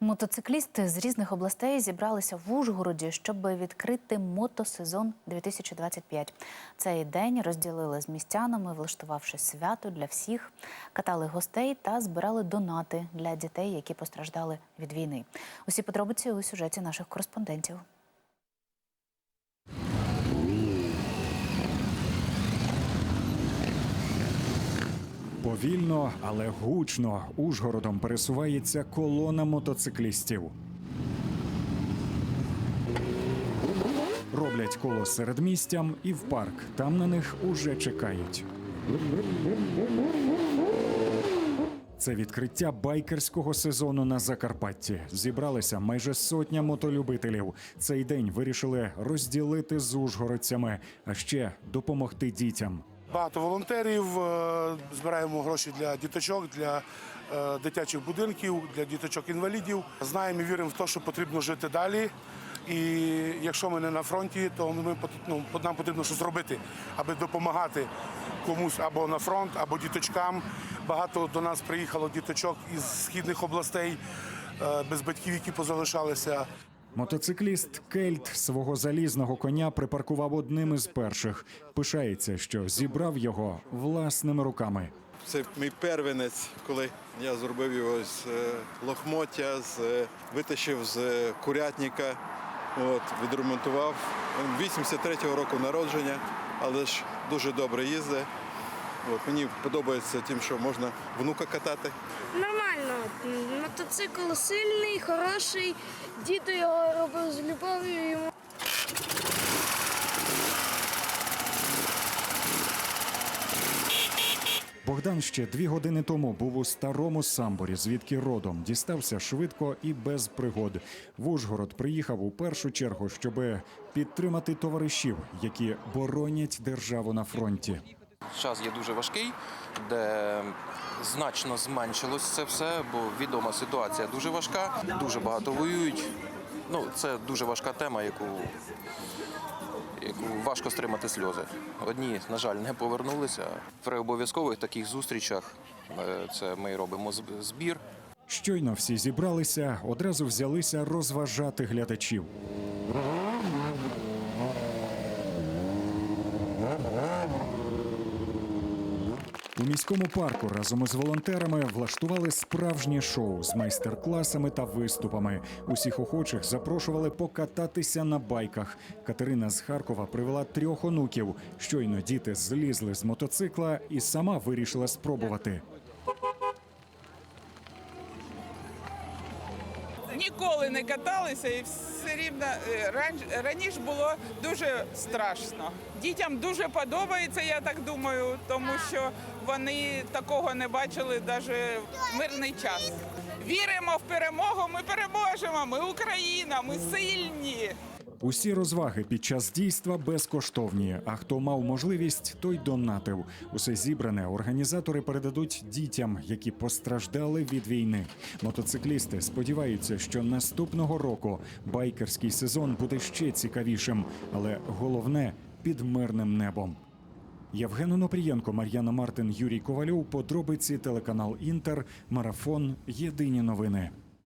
Мотоциклісти з різних областей зібралися в Ужгороді, щоб відкрити мотосезон 2025. Цей день розділили з містянами, влаштувавши свято для всіх, катали гостей та збирали донати для дітей, які постраждали від війни. Усі подробиці у сюжеті наших кореспондентів. Повільно, але гучно Ужгородом пересувається колона мотоциклістів. Роблять коло серед містям і в парк. Там на них уже чекають. Це відкриття байкерського сезону на Закарпатті. Зібралися майже сотня мотолюбителів. Цей день вирішили розділити з ужгородцями, а ще допомогти дітям. Багато волонтерів е, збираємо гроші для діточок, для е, дитячих будинків, для діточок-інвалідів. Знаємо і віримо в те, що потрібно жити далі. І якщо ми не на фронті, то ми ну, нам потрібно щось робити, аби допомагати комусь або на фронт, або діточкам. Багато до нас приїхало діточок із східних областей е, без батьків, які позалишалися. Мотоцикліст Кельт свого залізного коня припаркував одним із перших. Пишається, що зібрав його власними руками. Це мій первенець, коли я зробив його з е, лохмоття, з, е, витащив з е, курятника, от, відремонтував. Він 83-го року народження, але ж дуже добре їздить. От, мені подобається тим, що можна внука катати. Нормально. Мотоцикл сильний, хороший. Діти його робив з любов'ю. Йому Богдан ще дві години тому був у старому самборі, звідки родом дістався швидко і без пригод. В Ужгород приїхав у першу чергу, щоб підтримати товаришів, які боронять державу на фронті. Час є дуже важкий, де значно зменшилось це все, бо відома ситуація дуже важка, дуже багато воюють. Ну, це дуже важка тема, яку, яку важко стримати сльози. Одні, на жаль, не повернулися. При обов'язкових таких зустрічах е, це ми робимо збір. Щойно всі зібралися, одразу взялися розважати глядачів. У міському парку разом із волонтерами влаштували справжнє шоу з майстер-класами та виступами. Усіх охочих запрошували покататися на байках. Катерина з Харкова привела трьох онуків. Щойно діти злізли з мотоцикла і сама вирішила спробувати. Ніколи не каталися і все рівно е, раніше було дуже страшно. Дітям дуже подобається, я так думаю, тому що вони такого не бачили навіть в мирний час. Віримо в перемогу, ми переможемо, ми Україна, ми сильні. Усі розваги під час дійства безкоштовні. А хто мав можливість, той донатив. Усе зібране організатори передадуть дітям, які постраждали від війни. Мотоциклісти сподіваються, що наступного року байкерський сезон буде ще цікавішим, але головне під мирним небом. Євген Онопрієнко, Мар'яна Мартин, Юрій Ковальов. Подробиці телеканал Інтер. Марафон. Єдині новини.